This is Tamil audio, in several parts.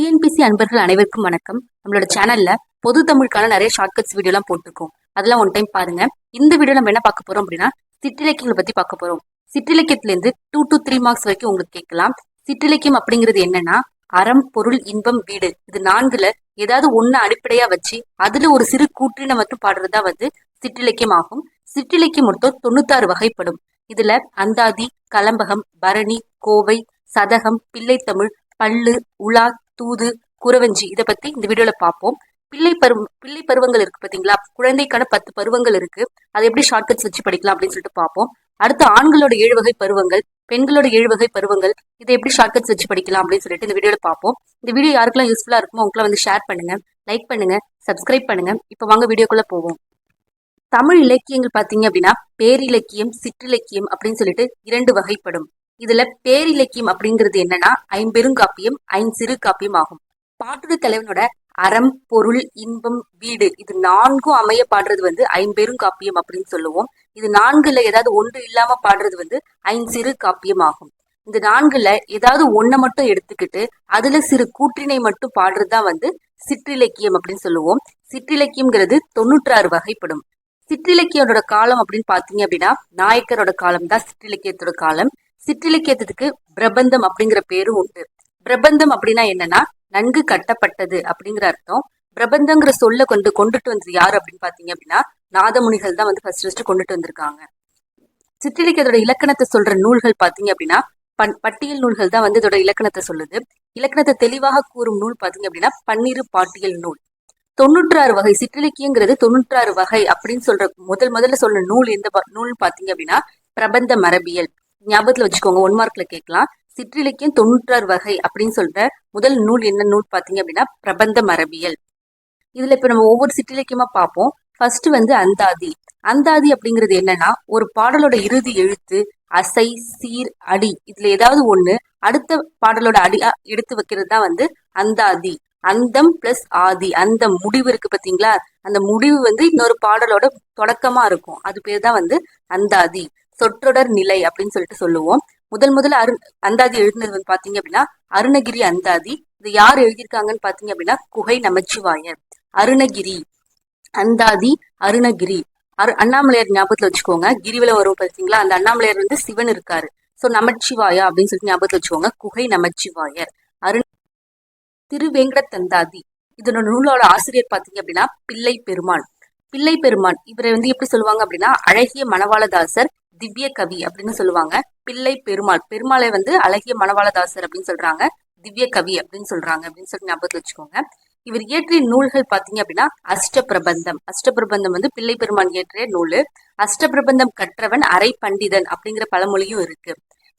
டிஎன்பிசி அன்பர்கள் அனைவருக்கும் வணக்கம். நம்மளோட சேனல்ல பொது தமிழுக்கான நிறைய ஷார்ட்கட்ஸ் வீடியோலாம் போட்டிருக்கோம். அதெல்லாம் ஒன் டைம் பாருங்க. இந்த வீடியோ நம்ம என்ன பார்க்க போறோம் அப்படின்னா சிற்றிலக்கியங்களை பத்தி பார்க்க போறோம். சிற்றிலக்கியத்துல இருந்து டூ டு த்ரீ மார்க்ஸ் வரைக்கும் உங்களுக்கு கேட்கலாம். சிற்றிலக்கியம் அப்படிங்கிறது என்னன்னா அறம் பொருள் இன்பம் வீடு. இது நான்குல ஏதாவது ஒன்னு அடிப்படையா வச்சு அதுல ஒரு சிறு கூற்றினை மட்டும் பாடுறதா வந்து சிற்றிலக்கியம் ஆகும். சிற்றிலக்கியம் மொத்தம் தொண்ணூத்தாறு வகைப்படும். இதுல அந்தாதி கலம்பகம் பரணி கோவை சதகம் பிள்ளைத்தமிழ் பல்லு உலா தூது குறவஞ்சி இதை பத்தி இந்த வீடியோல பார்ப்போம். பிள்ளை பருவம் பிள்ளை பருவங்கள் இருக்கு பாத்தீங்களா? குழந்தைக்கான பத்து பருவங்கள் இருக்கு. அதை எப்படி ஷார்ட்கட்ஸ் வச்சு படிக்கலாம் அப்படின்னு சொல்லிட்டு பார்ப்போம். அடுத்து ஆண்களோட ஏழு வகை பருவங்கள் பெண்களோட ஏழு வகை பருவங்கள் இதை எப்படி ஷார்ட்கட்ஸ் வச்சு படிக்கலாம் அப்படின்னு சொல்லிட்டு இந்த வீடியோல பார்ப்போம். இந்த வீடியோ யாருக்கெல்லாம் யூஸ்ஃபுல்லா இருக்குமோ உங்களை வந்து ஷேர் பண்ணுங்க லைக் பண்ணுங்க சப்ஸ்கிரைப் பண்ணுங்க. இப்போ வாங்க வீடியோக்குள்ள போவோம். தமிழ் இலக்கியங்கள் பார்த்தீங்க அப்படின்னா பேரிலக்கியம் சிற்றிலக்கியம் அப்படின்னு சொல்லிட்டு இரண்டு வகைப்படும். இதுல பேரிலக்கியம் அப்படிங்கிறது என்னன்னா ஐம்பெருங்காப்பியம் ஐஞ்சிறு காப்பியம் ஆகும். பாட்டுட தலைவனோட அறம் பொருள் இன்பம் வீடு இது நான்கும் அமைய பாடுறது வந்து ஐம்பெருங்காப்பியம் அப்படின்னு சொல்லுவோம். இது நான்குல ஏதாவது ஒன்று இல்லாம பாடுறது வந்து ஐஞ்சிறு காப்பியம் ஆகும். இந்த நான்குல ஏதாவது ஒன்றை மட்டும் எடுத்துக்கிட்டு அதுல சிறு கூற்றினை மட்டும் பாடுறது தான் வந்து சிற்றிலக்கியம் அப்படின்னு சொல்லுவோம். சிற்றிலக்கியம்ங்கிறது தொண்ணூற்றாறு வகைப்படும். சிற்றிலக்கியோட காலம் அப்படின்னு பாத்தீங்க அப்படின்னா நாயக்கரோட காலம் தான் சிற்றிலக்கியத்தோட காலம். சிற்றிலக்கியத்துக்கு பிரபந்தம் அப்படிங்கிற பேரும் உண்டு. பிரபந்தம் அப்படின்னா என்னன்னா நன்கு கட்டப்பட்டது அப்படிங்கிற அர்த்தம். பிரபந்தங்கிற சொல்ல கொண்டு கொண்டுட்டு வந்தது யாரு அப்படின்னு பாத்தீங்க அப்படின்னா நாதமுனிகள் தான் வந்து ஃபர்ஸ்ட் ஃபர்ஸ்ட் கொண்டுட்டு வந்திருக்காங்க. சிற்றிலக்கியத்தோட இலக்கணத்தை சொல்ற நூல்கள் பாத்தீங்க அப்படின்னா பண் பட்டியல் நூல்கள் தான் வந்து இதோட இலக்கணத்தை சொல்லுது. இலக்கணத்தை தெளிவாக கூறும் நூல் பாத்தீங்க அப்படின்னா பன்னிரு பாட்டியல் நூல். தொண்ணூற்றாறு வகை சிற்றிலக்கியங்கிறது தொண்ணூற்றாறு வகை அப்படின்னு சொல்ற முதல் முதல்ல சொல்ற நூல் எந்த நூல் பாத்தீங்க அப்படின்னா பிரபந்த மரபியல். ஞாபகத்துல வச்சுக்கோங்க ஒன் மார்க்ல கேட்கலாம். சிற்றிலக்கியம் தொண்ணூற்றாறு வகை அப்படின்னு சொல்ற முதல் நூல் என்ன நூல் பாத்தீங்க அப்படின்னா பிரபந்த மரபியல். இதுல இப்ப நம்ம ஒவ்வொரு சிற்றிலக்கியமா பார்ப்போம். ஃபர்ஸ்ட் வந்து அந்தாதி. அந்தாதி அப்படிங்கிறது என்னன்னா ஒரு பாடலோட இறுதி எழுத்து அசை சீர் அடி. இதுல ஏதாவது ஒண்ணு அடுத்த பாடலோட அடி எடுத்து வைக்கிறது தான் வந்து அந்தாதி. அந்தம் பிளஸ் ஆதி. அந்த முடிவு இருக்கு பாத்தீங்களா அந்த முடிவு வந்து இன்னொரு பாடலோட தொடக்கமா இருக்கும். அது பேர் தான் வந்து அந்தாதி. தொற்றொடர் நிலை அப்படின்னு சொல்லிட்டு சொல்லுவோம். முதல் முதல்ல அரு அந்தாதி எழுதினது வந்து பாத்தீங்க அப்படின்னா அருணகிரி அந்தாதி. இது யார் எழுதியிருக்காங்கன்னு பாத்தீங்க அப்படின்னா குகை நமச்சிவாயர் அருணகிரி அந்தாதி அருணகிரி. அரு அண்ணாமலையார் ஞாபகத்துல வச்சுக்கோங்க. கிரிவில வரும் பார்த்தீங்களா அந்த அண்ணாமலையார் வந்து சிவன் இருக்காரு. சோ நமச்சிவாயா அப்படின்னு சொல்லிட்டு ஞாபகத்துல வச்சுக்கோங்க. குகை நமச்சிவாயர். அருண் திருவேங்கடத்தந்தாதி. இதனோட நூலோட ஆசிரியர் பாத்தீங்க அப்படின்னா பிள்ளை பெருமான் பிள்ளை பெருமான் இவரை வந்து எப்படி சொல்லுவாங்க அப்படின்னா அழகிய மணவாளதாசர் திவ்ய கவி அப்படின்னு சொல்லுவாங்க. பிள்ளை பெருமாள் பெருமாளை வந்து அழகிய மணவாளதாசர் அப்படின்னு சொல்றாங்க. திவ்ய கவி அப்படின்னு சொல்றாங்க அப்படின்னு சொல்லி ஞாபகத்தில் வச்சுக்கோங்க. இவர் இயற்றிய நூல்கள் பாத்தீங்க அப்படின்னா அஷ்ட பிரபந்தம் அஷ்ட பிரபந்தம் வந்து பிள்ளை பெருமான் இயற்றிய நூல். அஷ்ட பிரபந்தம் கற்றவன் அரை பண்டிதன் அப்படிங்கிற பழமொழியும் இருக்கு.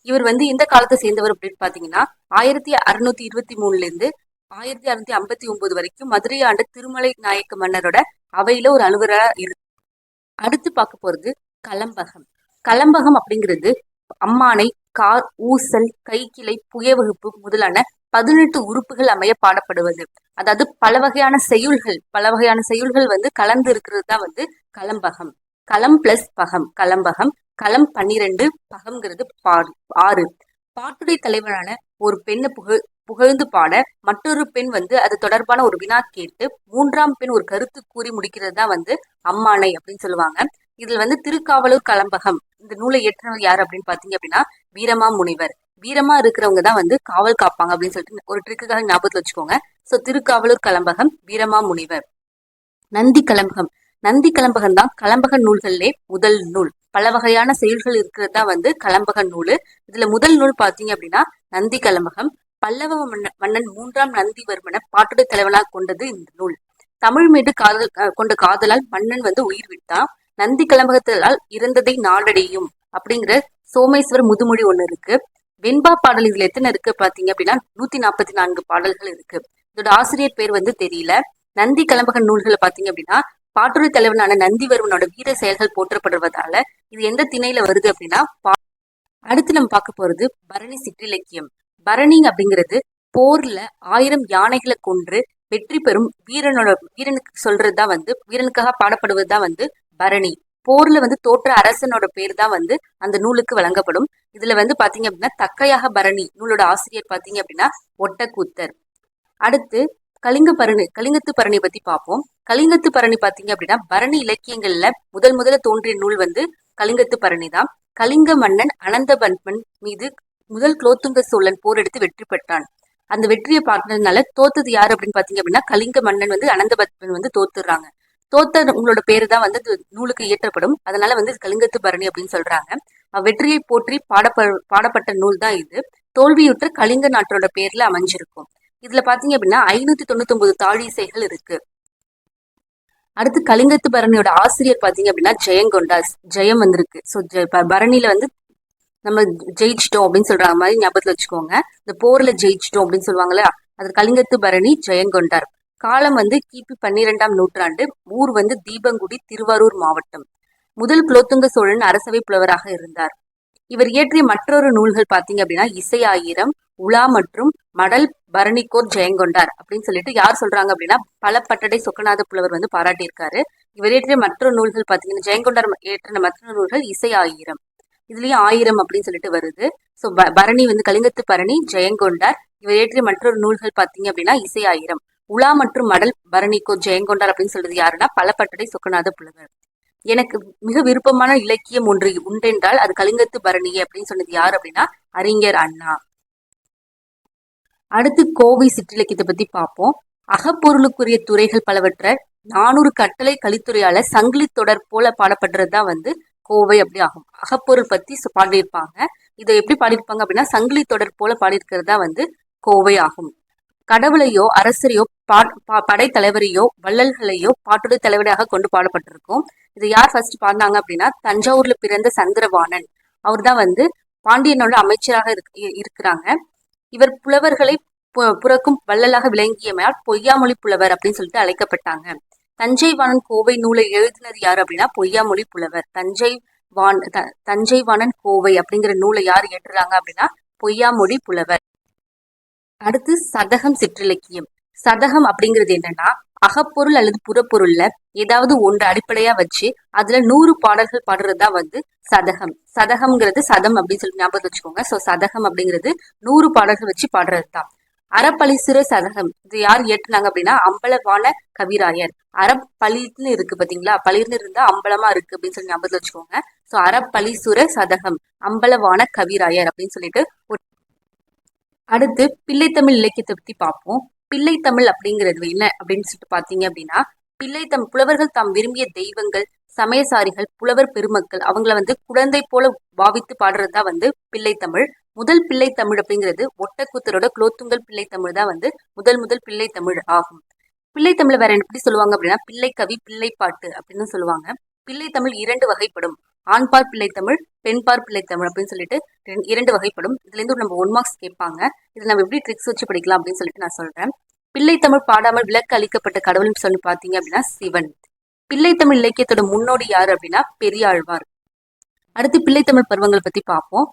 இவர் வந்து இந்த காலத்தை சேர்ந்தவர் அப்படின்னு பாத்தீங்கன்னா ஆயிரத்தி அறுநூத்தி இருபத்தி மூணுல இருந்து ஆயிரத்தி அறுநூத்தி ஐம்பத்தி ஒன்பது வரைக்கும் மதுரை ஆண்டு திருமலை நாயக்க மன்னரோட அவையில ஒரு அலுவலரா இருக்கு அடுத்து பார்க்க போறது கலம்பகம். கலம்பகம் அப்படிங்கிறது அம்மானை கார் ஊசல் கைக்கிளை புயவகுப்பு முதலான பதினெட்டு உறுப்புகள் அமைய பாடப்படுவது. அதாவது பல வகையான செய்யுள்கள் பல வகையான செய்யுள்கள் வந்து கலந்து இருக்கிறது தான் வந்து கலம்பகம். களம் பிளஸ் பகம். கலம்பகம் களம் பன்னிரெண்டு பகம்ங்கிறது பாடு ஆறு. பாட்டுடை தலைவரான ஒரு பெண்ணை புகழ் புகழ்ந்து பாட மற்றொரு பெண் வந்து அது தொடர்பான ஒரு வினா கேட்டு மூன்றாம் பெண் ஒரு கருத்து கூறி முடிக்கிறது தான் வந்து அம்மானை அப்படின்னு சொல்லுவாங்க. இதுல வந்து திருக்காவலூர் கலம்பகம் இந்த நூலை ஏற்றினவர் யார் அப்படின்னு பாத்தீங்க அப்படின்னா வீரமா முனிவர். வீரமா இருக்கிறவங்க தான் வந்து காவல் காப்பாங்க அப்படின்னு சொல்லிட்டு ஒரு ட்ரிக்குக்காக ஞாபகத்தில் வச்சுக்கோங்க. சோ திருக்காவலூர் கலம்பகம் வீரமா முனிவர். நந்தி கலம்பகம். நந்தி கலம்பகம் தான் கலம்பக நூல்களிலே முதல் நூல். பல வகையான செயல்கள் இருக்கிறது தான் வந்து கலம்பக நூல். இதுல முதல் நூல் பாத்தீங்க அப்படின்னா நந்தி கலம்பகம் பல்லவ மன்னன் மூன்றாம் நந்திவர்மனை பாட்டுடை தலைவனாக கொண்டது இந்த நூல். தமிழ் மீது காதல் கொண்ட காதலால் மன்னன் வந்து உயிர் விட்டான். நந்தி கிளம்பகத்தால் இறந்ததை நாடடையும் அப்படிங்கிற சோமேஸ்வர் முதுமொழி ஒண்ணு இருக்கு. வெண்பா பாடல் இதுல எத்தனை இருக்கு பாத்தீங்க அப்படின்னா நூத்தி நாற்பத்தி நான்கு பாடல்கள் இருக்கு. இதோட ஆசிரியர் பேர் வந்து தெரியல. நந்தி கிளம்பக நூல்களை பாத்தீங்க அப்படின்னா பாட்டுரை தலைவனான நந்திவர்மனோட வீர செயல்கள் போற்றப்படுவதால இது எந்த திணையில வருது அப்படின்னா அடுத்து நம்ம பார்க்க போறது பரணி சிற்றிலக்கியம். பரணி அப்படிங்கிறது போர்ல ஆயிரம் யானைகளை கொன்று வெற்றி பெறும் வீரனோட வீரனுக்கு சொல்றதுதான் வந்து வீரனுக்காக பாடப்படுவது தான் வந்து பரணி. போர்ல வந்து தோற்ற அரசனோட பேர் தான் வந்து அந்த நூலுக்கு வழங்கப்படும். இதுல வந்து பாத்தீங்க அப்படின்னா தக்கையாக பரணி நூலோட ஆசிரியர் பாத்தீங்க அப்படின்னா ஒட்டக்கூத்தர். அடுத்து கலிங்க பரணி கலிங்கத்து பரணி பத்தி பார்ப்போம். கலிங்கத்து பரணி பாத்தீங்க அப்படின்னா பரணி இலக்கியங்கள்ல முதல் முதல்ல தோன்றிய நூல் வந்து கலிங்கத்து பரணி தான் கலிங்க மன்னன் அனந்தபன்மன் மீது முதல் குலோத்துங்க சோழன் போர் எடுத்து வெற்றி பெற்றான். அந்த வெற்றியை பார்த்ததுனால தோத்தது யாரு அப்படின்னு பாத்தீங்க அப்படின்னா கலிங்க மன்னன் வந்து அனந்தபத்மன் வந்து தோத்துடுறாங்க. தோத்த உங்களோட பேரு தான் வந்து நூலுக்கு இயற்றப்படும். அதனால வந்து கலிங்கத்து பரணி அப்படின்னு சொல்றாங்க. வெற்றியை போற்றி பாடப்ப பாடப்பட்ட நூல் தான் இது. தோல்வியுற்ற கலிங்க நாட்டோட பேர்ல அமைஞ்சிருக்கும். இதுல பாத்தீங்க அப்படின்னா ஐநூத்தி தொண்ணூத்தி ஒன்பது தாழிசைகள் இருக்கு. அடுத்து கலிங்கத்து பரணியோட ஆசிரியர் பாத்தீங்க அப்படின்னா ஜெயங்கொண்டாஸ் ஜெயம் வந்திருக்கு. ஸோ பரணியில வந்து நம்ம ஜெயிச்சிட்டோம் அப்படின்னு சொல்ற மாதிரி ஞாபகத்துல வச்சுக்கோங்க. இந்த போர்ல ஜெயிச்சிட்டோம் அப்படின்னு சொல்லுவாங்கல்ல அது கலிங்கத்து பரணி ஜெயங்கொண்டார் காலம் வந்து கிபி பன்னிரெண்டாம் நூற்றாண்டு ஊர் வந்து தீபங்குடி திருவாரூர் மாவட்டம். முதல் குலோத்துங்க சோழன் அரசவை புலவராக இருந்தார். இவர் இயற்றிய மற்றொரு நூல்கள் பாத்தீங்க அப்படின்னா இசை ஆயிரம் உலா மற்றும் மடல் பரணிக்கோர் ஜெயங்கொண்டார் அப்படின்னு சொல்லிட்டு யார் சொல்றாங்க அப்படின்னா பல பட்டடை சொக்கநாத புலவர் வந்து பாராட்டியிருக்காரு. இவர் இயற்றிய மற்ற நூல்கள் பாத்தீங்கன்னா ஜெயங்கொண்டார் இயற்றின மற்ற நூல்கள் இசை ஆயிரம். இதுலயும் ஆயிரம் அப்படின்னு சொல்லிட்டு வருது. ஸோ பரணி வந்து கலிங்கத்து பரணி ஜெயங்கொண்டார் இவர் இயற்றிய மற்றொரு நூல்கள் பார்த்தீங்க அப்படின்னா இசை ஆயிரம். உலா மற்றும் மடல் பரணிக்கோ ஜெயங்கொண்டார் அப்படின்னு சொல்றது யாருன்னா பலப்பட்டடை சொக்கநாத புலவர். எனக்கு மிக விருப்பமான இலக்கியம் ஒன்று உண்டென்றால் அது கலிங்கத்து பரணி அப்படின்னு சொன்னது யார் அப்படின்னா அறிஞர் அண்ணா. அடுத்து கோவை சிற்றிலக்கியத்தை பத்தி பார்ப்போம் அகப்பொருளுக்குரிய துறைகள் பலவற்ற நானூறு கட்டளை கலித்துறையால சங்கிலி தொடர் போல பாடப்படுறது தான் வந்து கோவை அப்படி ஆகும் அகப்பொருள் பத்தி பாடியிருப்பாங்க. இதை எப்படி பாடியிருப்பாங்க அப்படின்னா சங்கிலி தொடர் போல பாடியிருக்கிறதா வந்து கோவை ஆகும். கடவுளையோ அரசரையோ படைத்தலைவரையோ வள்ளல்களையோ பாட்டுடை தலைவராக கொண்டு பாடப்பட்டிருக்கும். இது யார் ஃபர்ஸ்ட் பாடினாங்க அப்படின்னா தஞ்சாவூர்ல பிறந்த சந்திரவாணன் அவர் தான் வந்து பாண்டியனோட அமைச்சராக இருக்கிறாங்க. இவர் புலவர்களை புறக்கும் வள்ளலாக விளங்கியமையால் பொய்யாமொழி புலவர் அப்படின்னு சொல்லிட்டு அழைக்கப்பட்டாங்க. தஞ்சை வாணன் கோவை நூலை எழுதினது யார் அப்படின்னா பொய்யாமொழி புலவர். தஞ்சை வான் தஞ்சை வாணன் கோவை அப்படிங்கிற நூலை யார் ஏற்றுறாங்க அப்படின்னா பொய்யாமொழி புலவர். அடுத்து சதகம் சிற்றிலக்கியம். சதகம் அப்படிங்கிறது என்னன்னா அகப்பொருள் அல்லது புறப்பொருள்ல ஏதாவது ஒன்று அடிப்படையா வச்சு அதுல நூறு பாடல்கள் பாடுறதா வந்து சதகம். சதகம்ங்கிறது சதம் அப்படின்னு சொல்லி ஞாபகம் வச்சுக்கோங்க. சோ சதகம் அப்படிங்கிறது நூறு பாடல்கள் வச்சு பாடுறது தான் அறப்பளிசுர சதகம் இது யார் ஏற்றுனாங்க அப்படின்னா அம்பலவான கவிராயர். அறப்பளின்னு இருக்கு பாத்தீங்களா? பளிர்னு இருந்தா அம்பலமா இருக்கு அப்படின்னு சொல்லி ஞாபகத்துல வச்சுக்கோங்க. சோ அறப்பளிசுர சதகம் அம்பலவான கவிராயர் அப்படின்னு சொல்லிட்டு அடுத்து பிள்ளைத்தமிழ் இலக்கியத்தை பத்தி பார்ப்போம். பிள்ளைத்தமிழ் அப்படிங்கிறது என்ன அப்படின்னு சொல்லிட்டு பாத்தீங்க அப்படின்னா பிள்ளைத்தம் புலவர்கள் தாம் விரும்பிய தெய்வங்கள் சமயசாரிகள் புலவர் பெருமக்கள் அவங்கள வந்து குழந்தை போல பாவித்து பாடுறதுதான் வந்து பிள்ளைத்தமிழ். முதல் பிள்ளை தமிழ் அப்படிங்கிறது ஒட்டக்கூத்தரோட குலோத்துங்கல் பிள்ளை தமிழ் தான் வந்து முதல் முதல் பிள்ளை தமிழ் ஆகும். பிள்ளை தமிழ் வேற எப்படி சொல்லுவாங்க அப்படின்னா பிள்ளை கவி பிள்ளை பாட்டு அப்படின்னு சொல்லுவாங்க. பிள்ளை தமிழ் இரண்டு வகைப்படும். ஆண்பார் பிள்ளை தமிழ் பெண்பார் பிள்ளை தமிழ் அப்படின்னு சொல்லிட்டு இரண்டு வகைப்படும். இதுல இருந்து நம்ம ஒன் மார்க்ஸ் கேட்பாங்க. இதில் நம்ம எப்படி ட்ரிக்ஸ் வச்சு படிக்கலாம் அப்படின்னு சொல்லிட்டு நான் சொல்றேன். பிள்ளை தமிழ் பாடாமல் விளக்கு அளிக்கப்பட்ட கடவுள்னு சொல்லி பாத்தீங்க அப்படின்னா சிவன். பிள்ளை தமிழ் இலக்கியத்தோட முன்னோடி யார் அப்படின்னா பெரியாழ்வார். அடுத்து பிள்ளை தமிழ் பருவங்களை பத்தி பார்ப்போம்.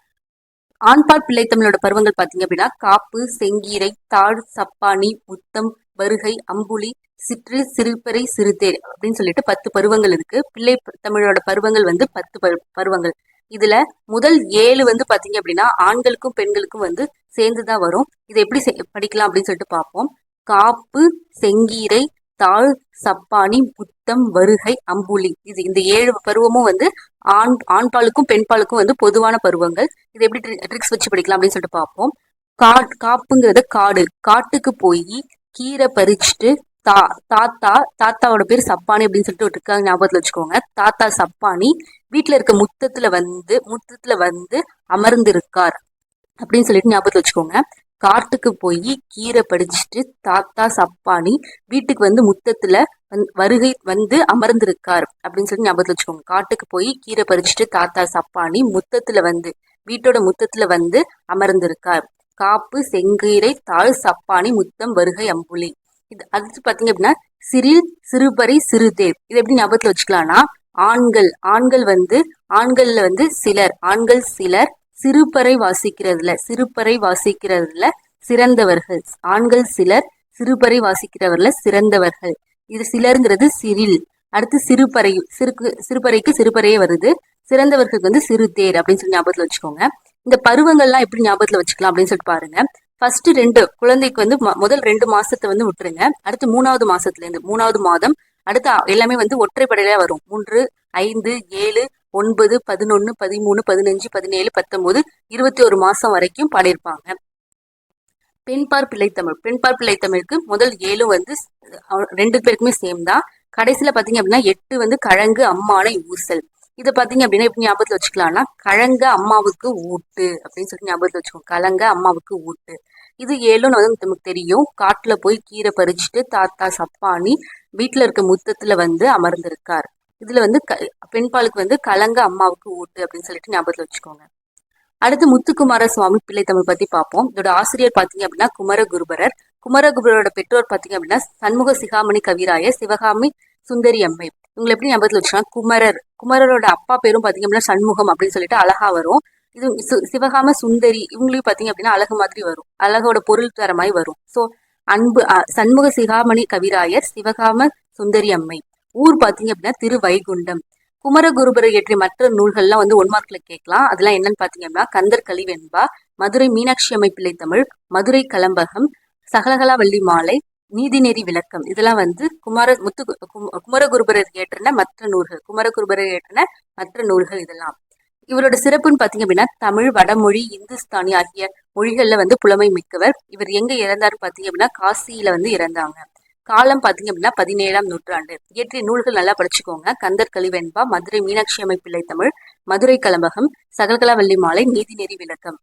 ஆண்பால் பிள்ளை தமிழோட பருவங்கள் பார்த்தீங்க அப்படின்னா காப்பு செங்கீரை தாழ் சப்பானி முத்தம் வருகை அம்புலி சிற்று சிறுபறை சிறுதேர் அப்படின்னு சொல்லிட்டு பத்து பருவங்கள் இருக்கு. பிள்ளை தமிழோட பருவங்கள் வந்து பத்து பருவங்கள். இதுல முதல் ஏழு வந்து பாத்தீங்க அப்படின்னா ஆண்களுக்கும் பெண்களுக்கும் வந்து சேர்ந்துதான் வரும். இதை எப்படி படிக்கலாம் அப்படின்னு சொல்லிட்டு பார்ப்போம். காப்பு செங்கீரை தாழ் சப்பானி புத்தம் வருகை அம்புலி. இது இந்த ஏழு பருவமும் வந்து ஆண் ஆண்பாலுக்கும் பெண்பாலுக்கும் வந்து பொதுவான பருவங்கள். இது எப்படி ட்ரிக்ஸ் வச்சு படிக்கலாம் அப்படின்னு சொல்லிட்டு பார்ப்போம். கா காப்புங்கிறது காடு. காட்டுக்கு போய் கீரை பறிச்சுட்டு தா தாத்தா தாத்தாவோட பேர் சப்பானி அப்படின்னு சொல்லிட்டு இருக்காங்க ஞாபகத்துல வச்சுக்கோங்க. தாத்தா சப்பானி வீட்டுல இருக்க முத்தத்துல வந்து முத்தத்துல வந்து அமர்ந்திருக்கார் அப்படின்னு சொல்லிட்டு ஞாபகத்துல வச்சுக்கோங்க. காட்டுக்கு போய் கீரை படிச்சுட்டு தாத்தா சப்பானி வீட்டுக்கு வந்து முத்தத்துல வருகை வந்து அமர்ந்திருக்கார் அப்படின்னு சொல்லி ஞாபகத்தில் வச்சுக்கோங்க. காட்டுக்கு போய் கீரை பறிச்சுட்டு தாத்தா சப்பானி முத்தத்துல வந்து வீட்டோட முத்தத்துல வந்து அமர்ந்திருக்கார். காப்பு செங்கீரை தாழ் சப்பானி முத்தம் வருகை அம்புலி. இது அடுத்து பாத்தீங்க அப்படின்னா சிறில் சிறுபறை சிறுதேர். இது எப்படி ஞாபகத்தில் வச்சுக்கலாம்னா ஆண்கள் ஆண்கள் வந்து ஆண்கள்ல வந்து சிலர் ஆண்கள் சிலர் சிறுபறை வாசிக்கிறதுல சிறுபறை வாசிக்கிறதுல சிறந்தவர்கள். ஆண்கள் சிலர் சிறுபறை வாசிக்கிறவர்ல சிறந்தவர்கள். இது சிலருங்கிறது சிறில். அடுத்து சிறுபறை சிறுக்கு சிறுபறைக்கு சிறுபறையே வருது. சிறந்தவர்களுக்கு வந்து சிறு தேர் அப்படின்னு சொல்லி ஞாபகத்துல வச்சுக்கோங்க. இந்த பருவங்கள்லாம் எப்படி ஞாபகத்துல வச்சுக்கலாம் அப்படின்னு சொல்லிட்டு பாருங்க. ஃபர்ஸ்ட் ரெண்டு குழந்தைக்கு வந்து ம- முதல் ரெண்டு மாசத்தை வந்து விட்டுருங்க. அடுத்து மூணாவது மாசத்துல இருந்து மூணாவது மாதம் அடுத்து எல்லாமே வந்து ஒற்றைப்படையில வரும். மூன்று ஐந்து ஏழு ஒன்பது பதினொன்னு பதிமூணு பதினஞ்சு பதினேழு பத்தொன்பது இருபத்தி ஒரு மாசம் வரைக்கும் பாடியிருப்பாங்க. பெண்பார் பிள்ளைத்தமிழ். பெண்பார் பிள்ளைத்தமிழுக்கு முதல் ஏழு வந்து ரெண்டு பேருக்குமே சேம் தான். கடைசியில பாத்தீங்க அப்படின்னா எட்டு வந்து கழங்கு அம்மானை ஊசல். இதை பாத்தீங்க அப்படின்னா எப்படி ஞாபகத்துல வச்சுக்கலாம்னா கழங்க அம்மாவுக்கு ஊட்டு அப்படின்னு சொல்லி ஞாபகத்துல வச்சுக்கோங்க. கலங்க அம்மாவுக்கு ஊட்டு. இது ஏழுன்னு வந்து நமக்கு தெரியும். காட்டுல போய் கீரை பறிச்சுட்டு தாத்தா சப்பானி வீட்டுல இருக்க முத்தத்துல வந்து அமர்ந்திருக்கார். இதுல வந்து க- பெண்பாலுக்கு வந்து கலங்க அம்மாவுக்கு ஊட்டு அப்படின்னு சொல்லிட்டு ஞாபகத்துல வச்சுக்கோங்க. அடுத்து முத்துக்குமார சுவாமி பிள்ளை தமிழ் பத்தி பார்ப்போம். இதோட ஆசிரியர் பாத்தீங்க அப்படின்னா குமரகுருபரர். குமரகுருபரோட பெற்றோர் பாத்தீங்க அப்படின்னா சண்முக சிகாமணி கவிராய சிவகாமி சுந்தரி அம்மை. இவங்களை எப்படி ஞாபகத்துல வச்சுக்கலாம் குமரர். குமரரோட அப்பா பேரும் பாத்தீங்க அப்படின்னா சண்முகம் அப்படின்னு சொல்லிட்டு அழகா வரும். இது சு- சிவகாம சுந்தரி இவங்களையும் பாத்தீங்க அப்படின்னா அழகு மாதிரி வரும். அழகோட பொருள் தர மாதிரி வரும். சோ அன்பு சண்முக சிகாமணி கவிராயர் சிவகாம சுந்தரி அம்மை. ஊர் பார்த்தீங்க அப்படின்னா திருவைகுண்டம். குமரகுருபர் இயற்றிய மற்ற நூல்கள்லாம் வந்து ஒன் மார்க்ல கேட்கலாம். அதெல்லாம் என்னன்னு பாத்தீங்க அப்படின்னா கந்தர் கலிவெண்பா மதுரை மீனாட்சி அம்மை பிள்ளை தமிழ் மதுரை கலம்பகம் சகலகலா வள்ளி மாலை நீதிநெறி விளக்கம். இதெல்லாம் வந்து குமார முத்து கு- குமரகுருபரர் இயற்றின மற்ற நூல்கள் குமரகுருபரர் இயற்றின மற்ற நூல்கள் இதெல்லாம். இவரோட சிறப்புன்னு பாத்தீங்க அப்படின்னா தமிழ் வடமொழி இந்துஸ்தானி ஆகிய மொழிகள்ல வந்து புலமை மிக்கவர். இவர் எங்க இறந்தார் பாத்தீங்க அப்படின்னா காசியில வந்து இறந்தாங்க. காலம் பாத்தீங்க அப்படின்னா பதினேழாம் நூற்றாண்டு. இயற்றிய நூல்கள் நல்லா படிச்சுக்கோங்க. கந்தர் கலிவெண்பா மதுரை மீனாட்சி அமைப்பிள்ளை தமிழ் மதுரை கலம்பகம் சகலகலாவல்லி மாலை நீதிநெறி விளக்கம்.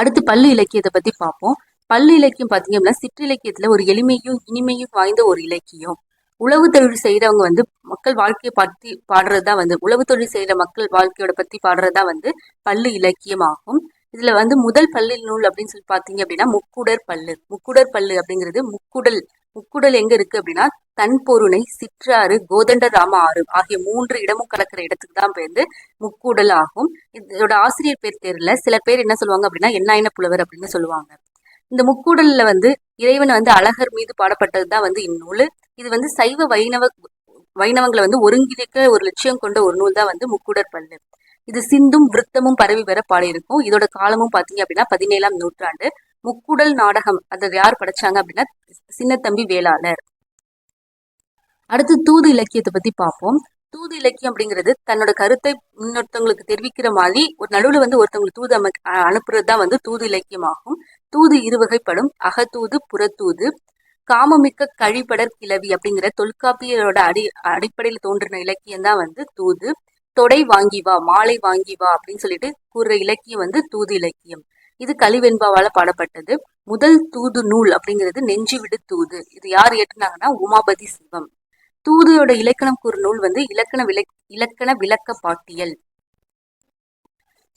அடுத்து பள்ளு இலக்கியத்தை பத்தி பார்ப்போம். பள்ளு இலக்கியம் பாத்தீங்க அப்படின்னா சிற்றிலக்கியத்துல ஒரு எளிமையும் இனிமையும் வாய்ந்த ஒரு இலக்கியம். உழவு தொழில் செய்யறவங்க வந்து மக்கள் வாழ்க்கையை பத்தி பாடுறதுதான் வந்து உழவு தொழில் செய்யற மக்கள் வாழ்க்கையோட பத்தி பாடுறதுதான் வந்து பள்ளு இலக்கியம் ஆகும் இதுல வந்து முதல் பள்ளி நூல் அப்படின்னு சொல்லி பாத்தீங்க அப்படின்னா முக்குடர் பல்லு. முக்குடர் பல்லு அப்படிங்கிறது முக்குடல் முக்குடல் எங்க இருக்கு அப்படின்னா தன்பொருணை சிற்றாறு கோதண்ட ராம ஆறு ஆகிய மூன்று இடமும் கலக்கிற இடத்துக்கு தான் வந்து முக்குடல் ஆகும். இதோட ஆசிரியர் பேர் தெரியல. சில பேர் என்ன சொல்லுவாங்க அப்படின்னா எண்ணாயின புலவர் அப்படின்னு சொல்லுவாங்க. இந்த முக்கூடல்ல வந்து இறைவன் வந்து அழகர் மீது பாடப்பட்டது தான் வந்து இந்நூல். இது வந்து சைவ வைணவ வைணவங்களை வந்து ஒருங்கிணைக்க ஒரு லட்சியம் கொண்ட ஒரு நூல் தான் வந்து முக்குடர் பல்லு. இது சிந்தும் விருத்தமும் பரவி வர பாடியிருக்கும். இதோட காலமும் பாத்தீங்க அப்படின்னா பதினேழாம் நூற்றாண்டு. முக்குடல் நாடகம் அதை யார் படைச்சாங்க அப்படின்னா சின்னத்தம்பி வேளாளர். அடுத்து தூது இலக்கியத்தை பத்தி பார்ப்போம். தூது இலக்கியம் அப்படிங்கிறது தன்னோட கருத்தை இன்னொருத்தவங்களுக்கு தெரிவிக்கிற மாதிரி ஒரு நடுவில் வந்து ஒருத்தவங்களுக்கு தூது அமை அனுப்புறது தான் வந்து தூது இலக்கியமாகும். தூது இருவகைப்படும் அகத்தூது புறத்தூது காமமிக்க கழிபடர் கிளவி அப்படிங்கிற தொல்காப்பியரோட அடி அடிப்படையில் தோன்றின இலக்கியம் தான் வந்து தூது. தொடை வாங்கி வா மாலை வாங்கி வா அப்படின்னு சொல்லிட்டு கூறுற இலக்கியம் வந்து தூது இலக்கியம். இது கலிவெண்பாவால பாடப்பட்டது. முதல் தூது நூல் அப்படிங்கிறது நெஞ்சு விடு தூது. இது யார் இயற்றுனாங்கன்னா உமாபதி சிவம். தூதுவோட இலக்கணம் கூறு நூல் வந்து இலக்கண விளக் இலக்கண விளக்க பாட்டியல்.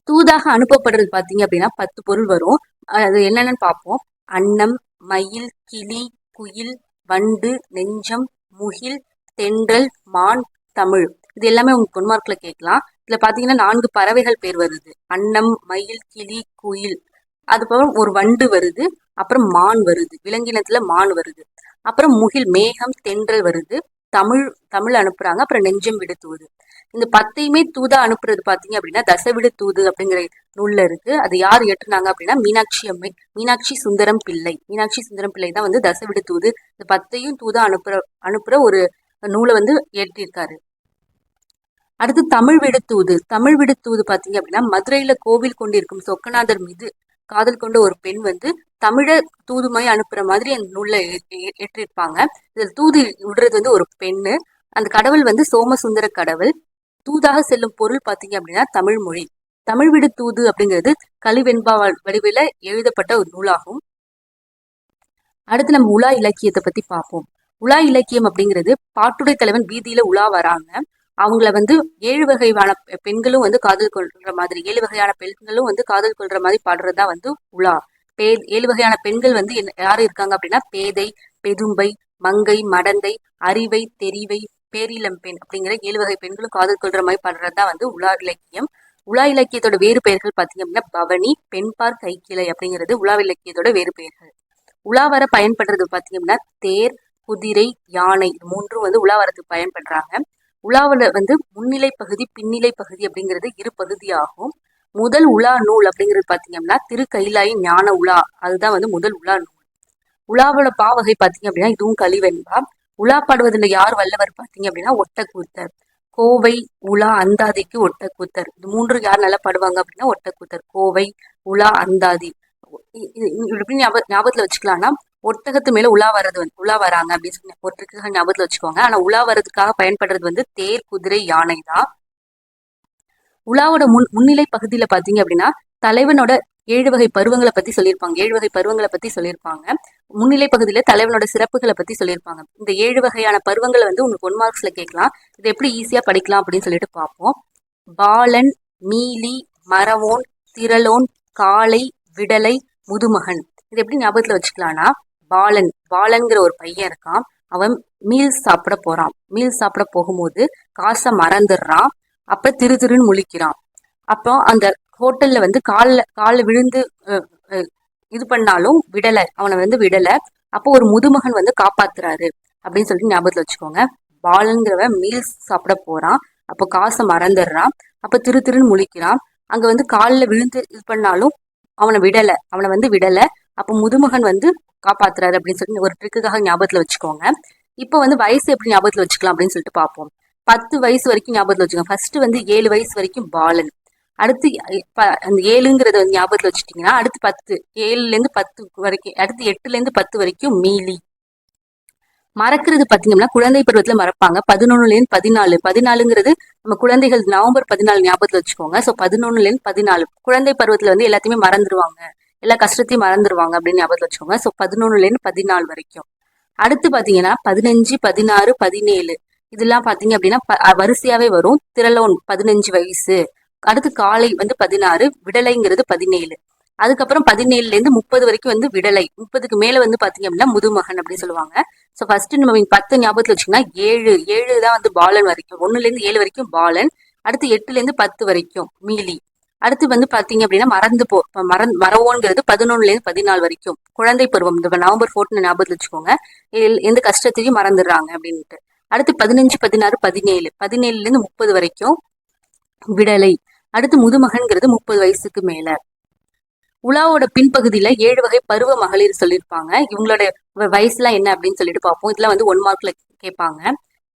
தூதாக அனுப்பப்படுறது பாத்தீங்க அப்படின்னா பத்து பொருள் வரும். அது என்னென்னு பார்ப்போம். அன்னம் மயில் கிளி குயில் வண்டு நெஞ்சம் முகில் தென்றல் மான் தமிழ். இது எல்லாமே உங்களுக்கு ஒன் கேட்கலாம். இதுல பாத்தீங்கன்னா நான்கு பறவைகள் பேர் வருது. அன்னம் மயில் கிளி குயில். அதுக்கப்புறம் ஒரு வண்டு வருது. அப்புறம் மான் வருது. விலங்கினத்துல மான் வருது. அப்புறம் முகில் மேகம் தென்றல் வருது. தமிழ் தமிழ் அனுப்புறாங்க. அப்புறம் நெஞ்சம் விடு தூது. இந்த பத்தையுமே தூதா அனுப்புறது பாத்தீங்க அப்படின்னா தசவிடு தூது அப்படிங்கிற நூல்ல இருக்கு. அது யார் இயற்றுனாங்க அப்படின்னா மீனாட்சி அம்மை மீனாட்சி சுந்தரம் பிள்ளை. மீனாட்சி சுந்தரம் பிள்ளை தான் வந்து தசவிடு தூது. இந்த பத்தையும் தூதா அனுப்புற அனுப்புற ஒரு நூலை வந்து இயற்றியிருக்காரு. அடுத்து தமிழ் விடுத்தூது. தமிழ் விடுத்தூது பாத்தீங்க அப்படின்னா மதுரையில கோவில் கொண்டிருக்கும் சொக்கநாதர் மீது காதல் கொண்ட ஒரு பெண் வந்து தமிழ தூதுமாய் அனுப்புற மாதிரி அந்த நூல்ல ஏற்றிருப்பாங்க இதில் தூது விடுறது வந்து ஒரு பெண்ணு. அந்த கடவுள் வந்து சோமசுந்தர கடவுள். தூதாக செல்லும் பொருள் பாத்தீங்க அப்படின்னா தமிழ் மொழி. தமிழ் விடு தூது அப்படிங்கிறது கலிவெண்பா வடிவில் வடிவில எழுதப்பட்ட ஒரு நூலாகும். அடுத்து நம்ம உலா இலக்கியத்தை பத்தி பார்ப்போம் உலா இலக்கியம் அப்படிங்கிறது பாட்டுடை தலைவன் வீதியில உலா வராங்க. அவங்கள வந்து ஏழு வகையான பெண்களும் வந்து காதல் கொள்ற மாதிரி ஏழு வகையான பெண்களும் வந்து காதல் கொள்ற மாதிரி பாடுறது தான் வந்து உலா. பே ஏழு வகையான பெண்கள் வந்து என்ன- யாரு இருக்காங்க அப்படின்னா பேதை பெதும்பை மங்கை மடந்தை அறிவை தெரிவை பேரிளம்பெண் அப்படிங்கிற ஏழு வகை பெண்களும் காதல் கொள்ற மாதிரி பாடுறது தான் வந்து உலா இலக்கியம். உலா இலக்கியத்தோட வேறு பெயர்கள் பார்த்தீங்க அப்படின்னா பவனி பெண்பார் கைக்கிளை அப்படிங்கிறது உலா இலக்கியத்தோட வேறு பெயர்கள். உலாவர பயன்படுறது பார்த்தீங்க அப்படின்னா தேர் குதிரை யானை மூன்றும் வந்து உலாவரத்துக்கு பயன்படுறாங்க. உலாவில் வந்து முன்னிலை பகுதி பின்னிலை பகுதி அப்படிங்கிறது இரு பகுதியாகும். முதல் உலா நூல் அப்படிங்கிறது பாத்தீங்கன்னா திருக்கைலாயி ஞான உலா. அதுதான் வந்து முதல் உலா நூல். உலாவோட பாவகை பார்த்தீங்க அப்படின்னா இதுவும் கழிவெண்பா. உலா பாடுவதில் யார் வல்லவர் பார்த்தீங்க அப்படின்னா ஒட்டக்கூத்தர். கோவை உலா அந்தாதிக்கு ஒட்டக்கூத்தர். இது மூன்று யார் நல்லா பாடுவாங்க அப்படின்னா ஒட்டக்கூத்தர். கோவை உலா அந்தாதி. எப்படி ஞாபக ஞாபகத்துல வச்சுக்கலாம்னா ஒட்டகத்து மேல உலா வர்றது வந்து உலா வராங்க அப்படின்னு சொல்லி ஒருத்தருக்கு ஞாபகத்துல வச்சுக்கோங்க. ஆனா உலா வர்றதுக்காக பயன்படுறது வந்து தேர் குதிரை யானை தான் உலாவோட முன் முன்னிலை பகுதியில பாத்தீங்க அப்படின்னா தலைவனோட ஏழு வகை பருவங்களை பத்தி சொல்லியிருப்பாங்க. ஏழு வகை பருவங்களை பத்தி சொல்லியிருப்பாங்க. முன்னிலை பகுதியில தலைவனோட சிறப்புகளை பத்தி சொல்லியிருப்பாங்க. இந்த ஏழு வகையான பருவங்களை வந்து உங்களுக்கு ஒன் மார்க்ஸ்ல கேட்கலாம். இது எப்படி ஈஸியா படிக்கலாம் அப்படின்னு சொல்லிட்டு பார்ப்போம். பாலன் மீலி மரவோன் திரளோன் காளை விடலை முதுமகன். இது எப்படி ஞாபகத்துல வச்சுக்கலாம்னா பாலன் பாலன்கிற ஒரு பையன் இருக்கான். அவன் மீல்ஸ் சாப்பிட போறான். மீல்ஸ் சாப்பிட போகும்போது காசை மறந்துடுறான். அப்ப திரு திருன்னு முழிக்கிறான். அப்போ அந்த ஹோட்டல்ல வந்து காலில் காலில் விழுந்து இது பண்ணாலும் விடலை. அவனை வந்து விடலை. அப்போ ஒரு முதுமகன் வந்து காப்பாத்துறாரு. அப்படின்னு சொல்லிட்டு ஞாபகத்துல வச்சுக்கோங்க. பாலன்கிறவன் மீல்ஸ் சாப்பிட போறான். அப்போ காசை மறந்துடுறான். அப்போ திரு திருன்னு முழிக்கிறான். அங்க வந்து காலில் விழுந்து இது பண்ணாலும் அவனை விடலை. அவனை வந்து விடலை. அப்போ முதுமகன் வந்து காப்பாத்துறாரு அப்படின்னு சொல்லி ஒரு ட்ரிக்குக்காக ஞாபகத்துல வச்சுக்கோங்க. இப்போ வந்து வயசு எப்படி ஞாபகத்துல வச்சுக்கலாம் அப்படின்னு சொல்லிட்டு பார்ப்போம் பத்து வயசு வரைக்கும் ஞாபகத்துல வச்சுக்கோங்க. ஃபர்ஸ்ட் வந்து ஏழு வயசு வரைக்கும் பாலன். அடுத்து அந்த ஏழுங்கிறத வந்து ஞாபகத்துல வச்சுட்டீங்கன்னா அடுத்து பத்து ஏழுல இருந்து பத்து வரைக்கும் அடுத்து எட்டுல இருந்து பத்து வரைக்கும் மீலி. மறக்கிறது பாத்தீங்கன்னா குழந்தை பருவத்துல மறப்பாங்க. பதினொன்னுலேருந்து பதினாலு. பதினாலுங்கிறது நம்ம குழந்தைகள் நவம்பர் பதினாலு ஞாபகத்துல வச்சுக்கோங்க. ஸோ பதினொன்னுலேருந்து பதினாலு. குழந்தை பருவத்துல வந்து எல்லாத்தையுமே மறந்துடுவாங்க எல்லா கஷ்டத்தையும் மறந்துடுவாங்க அப்படின்னு ஞாபகத்துல வச்சுக்கோங்க. ஸோ பதினொன்னுலேருந்து பதினாலு வரைக்கும். அடுத்து பாத்தீங்கன்னா பதினஞ்சு பதினாறு பதினேழு. இதெல்லாம் பாத்தீங்க அப்படின்னா வரிசையாவே வரும். திரளோன் பதினஞ்சு வயசு. அடுத்து காலை வந்து பதினாறு விடலைங்கிறது பதினேழு. அதுக்கப்புறம் பதினேழுல இருந்து முப்பது வரைக்கும் வந்து விடலை. முப்பதுக்கு மேல வந்து பாத்தீங்க அப்படின்னா முதுமகன் அப்படின்னு சொல்லுவாங்க. ஸோ ஃபர்ஸ்ட் நம்ம பத்து ஞாபகத்துல வச்சுக்கோங்கன்னா ஏழு ஏழு தான் வந்து பாலன் வரைக்கும். ஒண்ணுல இருந்து ஏழு வரைக்கும் பாலன். அடுத்து எட்டுல இருந்து பத்து வரைக்கும் மீலி. அடுத்து வந்து பாத்தீங்க அப்படின்னா மறந்து போ மறந் மறவோங்கிறது பதினொன்னுல இருந்து பதினாலு வரைக்கும். குழந்தை பருவம் இந்த நவம்பர் ஃபோர்ட்னு ஞாபகத்துல வச்சுக்கோங்க. எல்- எந்த கஷ்டத்தையும் மறந்துடுறாங்க அப்படின்ட்டு அடுத்து பதினஞ்சு பதினாறு பதினேழு. பதினேழுல இருந்து முப்பது வரைக்கும் விடலை. அடுத்து முதுமகன்கிறது முப்பது வயசுக்கு மேல. உலாவோட பின்பகுதியில ஏழு வகை பருவ மகளிர் சொல்லியிருப்பாங்க. இவங்களோட வயசுலாம் என்ன அப்படின்னு சொல்லிட்டு பார்ப்போம். இதெல்லாம் வந்து ஒன் மார்க்ல கேட்பாங்க.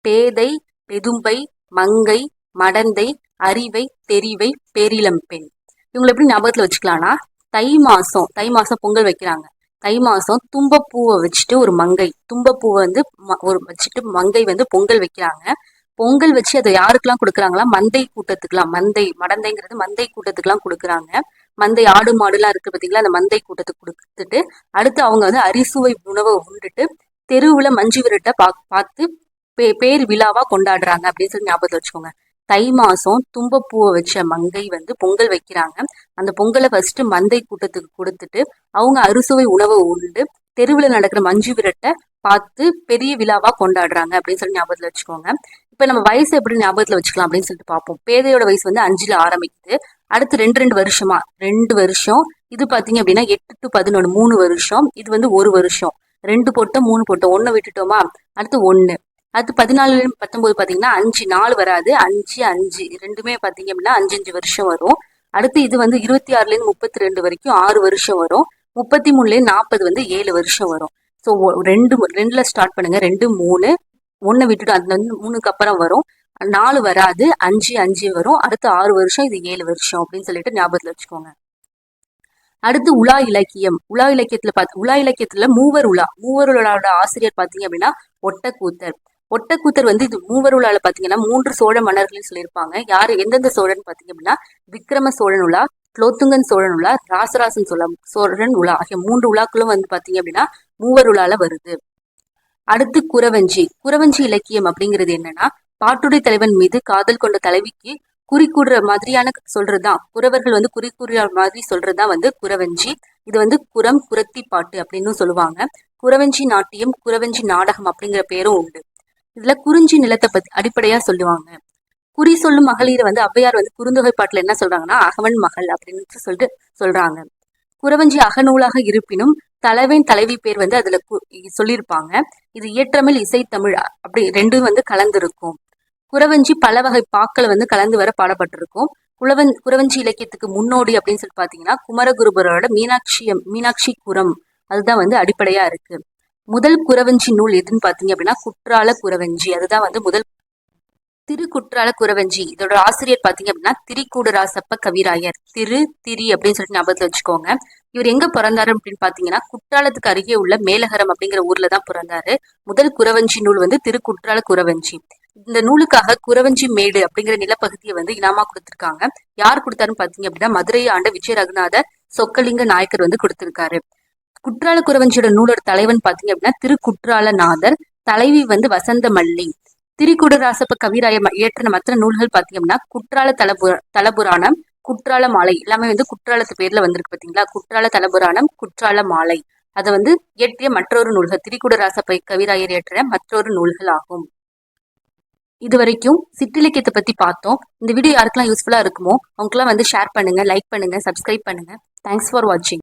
பேதை பெதும்பை மங்கை மடந்தை அறிவை தெரிவை பேரிளம் பெண். இவங்களை எப்படி ஞாபகத்துல வச்சுக்கலாம்னா தை மாசம் தை மாசம் பொங்கல் வைக்கிறாங்க. தை மாசம் தும்பப்பூவை வச்சுட்டு ஒரு மங்கை தும்பப்பூவை வந்து ம- ஒரு வச்சுட்டு மங்கை வந்து பொங்கல் வைக்கிறாங்க. பொங்கல் வச்சு அதை யாருக்கெல்லாம் கொடுக்குறாங்களா? மந்தை கூட்டத்துக்குலாம் மந்தை மடந்தைங்கிறது மந்தை கூட்டத்துக்குலாம் கொடுக்குறாங்க. மந்தை ஆடு மாடுலாம் இருக்கு பார்த்தீங்களா? அந்த மந்தை கூட்டத்துக்கு கொடுத்துட்டு அடுத்து அவங்க வந்து அரிசுவை உணவை உண்டுட்டு தெருவுல மஞ்சு விரட்டை பா பார்த்து பே பேர் விழாவா கொண்டாடுறாங்க அப்படின்னு சொல்லி ஞாபகத்தை வச்சுக்கோங்க. தை மாசம் தும்பப்பூவை வச்ச மங்கை வந்து பொங்கல் வைக்கிறாங்க. அந்த பொங்கலை ஃபர்ஸ்ட் மந்தை கூட்டத்துக்கு கொடுத்துட்டு அவங்க அறுசுவை உணவை உண்டு தெருவில் நடக்கிற மஞ்சு விரட்டை பார்த்து பெரிய விழாவா கொண்டாடுறாங்க அப்படின்னு சொல்லி ஞாபகத்துல வச்சுக்கோங்க. இப்ப நம்ம வயசு எப்படி ஞாபகத்துல வச்சுக்கலாம் அப்படின்னு சொல்லிட்டு பார்ப்போம். பேதையோட வயசு வந்து அஞ்சுல ஆரம்பிக்குது. அடுத்து ரெண்டு ரெண்டு வருஷமா? ரெண்டு வருஷம். இது பாத்தீங்க அப்படின்னா எட்டு டு பதினொன்று மூணு வருஷம். இது வந்து ஒரு வருஷம். ரெண்டு போட்டோம் மூணு போட்டோம். ஒன்று விட்டுட்டோமா? அடுத்து ஒன்று அடுத்து பதினாலு பத்தொன்பது பாத்தீங்கன்னா அஞ்சு நாலு வராது. அஞ்சு அஞ்சு. ரெண்டுமே பாத்தீங்க அப்படின்னா அஞ்சு அஞ்சு வருஷம் வரும். அடுத்து இது வந்து இருபத்தி ஆறுல இருந்து முப்பத்தி ரெண்டு வரைக்கும் ஆறு வருஷம் வரும். முப்பத்தி மூணுல இருந்து நாற்பது வந்து ஏழு வருஷம் வரும். ஸோ ரெண்டு ரெண்டில் ஸ்டார்ட் பண்ணுங்க. ரெண்டு மூணு. ஒன்று விட்டுட்டு அந்த வந்து மூணுக்கு அப்புறம் வரும். நாலு வராது. அஞ்சு அஞ்சு வரும். அடுத்து ஆறு வருஷம் இது ஏழு வருஷம் அப்படின்னு சொல்லிட்டு ஞாபகத்தில் வச்சுக்கோங்க. அடுத்து உலா இலக்கியம். உலா இலக்கியத்துல பார்த்து உலா இலக்கியத்துல மூவர் உலா. மூவர் உலாவோட ஆசிரியர் பார்த்தீங்க அப்படின்னா ஒட்டக்கூத்தர். ஒட்டக்கூத்தர் வந்து இது மூவர் உலால பாத்தீங்கன்னா மூன்று சோழ மன்னர்களையும் சொல்லியிருப்பாங்க. யாரு? எந்தெந்த சோழன் பாத்தீங்க அப்படின்னா விக்ரம சோழன் உலா குலோத்துங்கன் சோழன் உலா ராசராசன் சோழன் சோழன் உலா. ஆகிய மூன்று உலாக்களும் வந்து பாத்தீங்க அப்படின்னா மூவருளால வருது. அடுத்து குறவஞ்சி குறவஞ்சி இலக்கியம் அப்படிங்கிறது என்னன்னா பாட்டுடை தலைவன் மீது காதல் கொண்ட தலைவிக்கு குறி கூடுற மாதிரியான சொல்றதுதான். குறவர்கள் வந்து குறி கூறுற மாதிரி சொல்றதுதான் வந்து குறவஞ்சி இது வந்து குரம் குரத்தி பாட்டு அப்படின்னு சொல்லுவாங்க. குறவஞ்சி நாட்டியம் குறவஞ்சி நாடகம் அப்படிங்கிற பேரும் உண்டு. இதுல குறிஞ்சி நிலத்தை பத்தி அடிப்படையா சொல்லுவாங்க. குறி சொல்லும் மகளிர் வந்து ஔவையார் வந்து குறுந்தொகை பாட்டுல என்ன சொல்றாங்கன்னா அகவன் மகள் அப்படின்னு சொல்லிட்டு சொல்றாங்க. குறவஞ்சி அகநூலாக இருப்பினும் தலைவன் தலைவி பேர் வந்து அதுல சொல்லியிருப்பாங்க. இது இயற்றமிழ் இசைத்தமிழ் அப்படி ரெண்டும் வந்து கலந்திருக்கும். குறவஞ்சி பல வகை பாக்களை வந்து கலந்து வர பாடப்பட்டிருக்கும். குலவன் குறவஞ்சி இலக்கியத்துக்கு முன்னோடி அப்படின்னு சொல்லி பார்த்தீங்கன்னா குமரகுருபரோட மீனாட்சி மீனாட்சி குரம் அதுதான் வந்து அடிப்படையா இருக்கு. முதல் குறவஞ்சி நூல் எதுன்னு பார்த்தீங்க அப்படின்னா குற்றால குறவஞ்சி. அதுதான் வந்து முதல் திருக்குற்றால குறவஞ்சி. இதோட ஆசிரியர் பார்த்தீங்க அப்படின்னா திரிகூடராசப்ப கவிராயர். திரு திரி அப்படின்னு சொல்லிட்டு ஞாபகத்தில் வச்சுக்கோங்க. இவர் எங்க பிறந்தாரு அப்படின்னு பாத்தீங்கன்னா குற்றாலத்துக்கு அருகே உள்ள மேலகரம் அப்படிங்கிற ஊர்ல தான் பிறந்தாரு. முதல் குறவஞ்சி நூல் வந்து திருக்குற்றால குறவஞ்சி. இந்த நூலுக்காக குறவஞ்சி மேடு அப்படிங்கிற நிலப்பகுதியை வந்து இனாமா கொடுத்திருக்காங்க. யார் கொடுத்தாருன்னு பாத்தீங்க அப்படின்னா மதுரையை ஆண்ட விஜய ரகுநாத சொக்கலிங்க நாயக்கர் வந்து கொடுத்திருக்காரு. குற்றால குறவஞ்சியோட நூலோட தலைவன் பாத்தீங்க அப்படின்னா திருக்குற்றால நாதர். தலைவி வந்து வசந்த மல்லி திரிகுடராசப்ப கவிராய இயற்றின மற்ற நூல்கள் பாத்தீங்கன்னா குற்றால தலபுர தலபுராணம் குற்றால மாலை எல்லாமே வந்து குற்றாலத்து பேர்ல வந்திருக்கு பாத்தீங்களா? குற்றால தலபுராணம் குற்றால மாலை. அதை வந்து இயற்றிய மற்றொரு நூல்கள் திரிகுடராசப்ப கவிராயர் இயற்றிய மற்றொரு நூல்கள் ஆகும். இது வரைக்கும் சிற்றிலக்கியத்தை பத்தி பார்த்தோம். இந்த வீடியோ யாருக்கெல்லாம் யூஸ்ஃபுல்லா இருக்குமோ அவங்களுக்குலாம் வந்து ஷேர் பண்ணுங்க லைக் பண்ணுங்க சப்ஸ்கிரைப் பண்ணுங்க. தேங்க்ஸ் ஃபார் வாட்சிங்